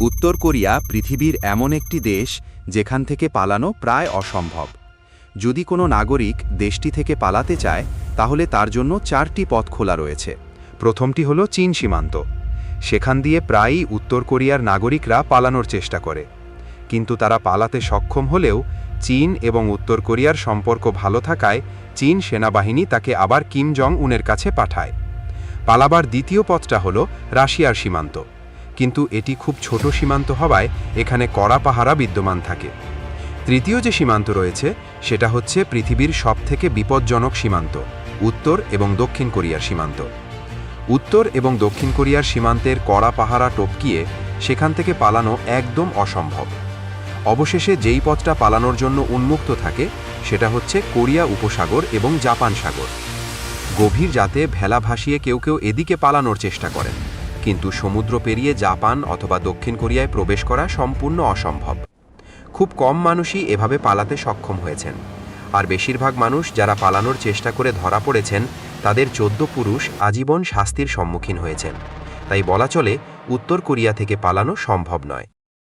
উত্তর কোরিয়া পৃথিবীর এমন একটি দেশ যেখান থেকে পালানো প্রায় অসম্ভব। যদি কোনো নাগরিক দেশটি থেকে পালাতে চায়, তাহলে তার জন্য চারটি পথ খোলা রয়েছে। প্রথমটি হল চীন সীমান্ত। সেখান দিয়ে প্রায়ই উত্তর কোরিয়ার নাগরিকরা পালানোর চেষ্টা করে। কিন্তু তারা পালাতে সক্ষম হলেও চীন এবং উত্তর কোরিয়ার সম্পর্ক ভালো থাকায় চীন সেনাবাহিনী তাকে আবার কিম জং উনের কাছে পাঠায়। পালাবার দ্বিতীয় পথটা হল রাশিয়ার সীমান্ত। কিন্তু এটি খুব ছোট সীমান্ত হওয়ায় এখানে কড়া পাহারা বিদ্যমান থাকে। তৃতীয় যে সীমান্ত রয়েছে, সেটা হচ্ছে পৃথিবীর সবথেকে বিপজ্জনক সীমান্ত, উত্তর এবং দক্ষিণ কোরিয়ার সীমান্ত। উত্তর এবং দক্ষিণ কোরিয়ার সীমান্তের কড়া পাহারা টপকিয়ে সেখান থেকে পালানো একদম অসম্ভব। অবশেষে যেই পথটা পালানোর জন্য উন্মুক্ত থাকে, সেটা হচ্ছে কোরিয়া উপসাগর এবং জাপান সাগর। গভীর যাতে ভেলা ভাসিয়ে কেউ কেউ এদিকে পালানোর চেষ্টা করেন। কিন্তু সমুদ্র পেরিয়ে জাপান অথবা দক্ষিণ কোরিয়ায় প্রবেশ করা সম্পূর্ণ অসম্ভব। খুব কম মানুষই এভাবে পালাতে সক্ষম হয়েছেন। আর বেশিরভাগ মানুষ যারা পালানোর চেষ্টা করে ধরা পড়েছেন, তাদের চোদ্দ পুরুষ আজীবন শাস্তির সম্মুখীন হয়েছেন। তাই বলা চলে, উত্তর কোরিয়া থেকে পালানো সম্ভব নয়।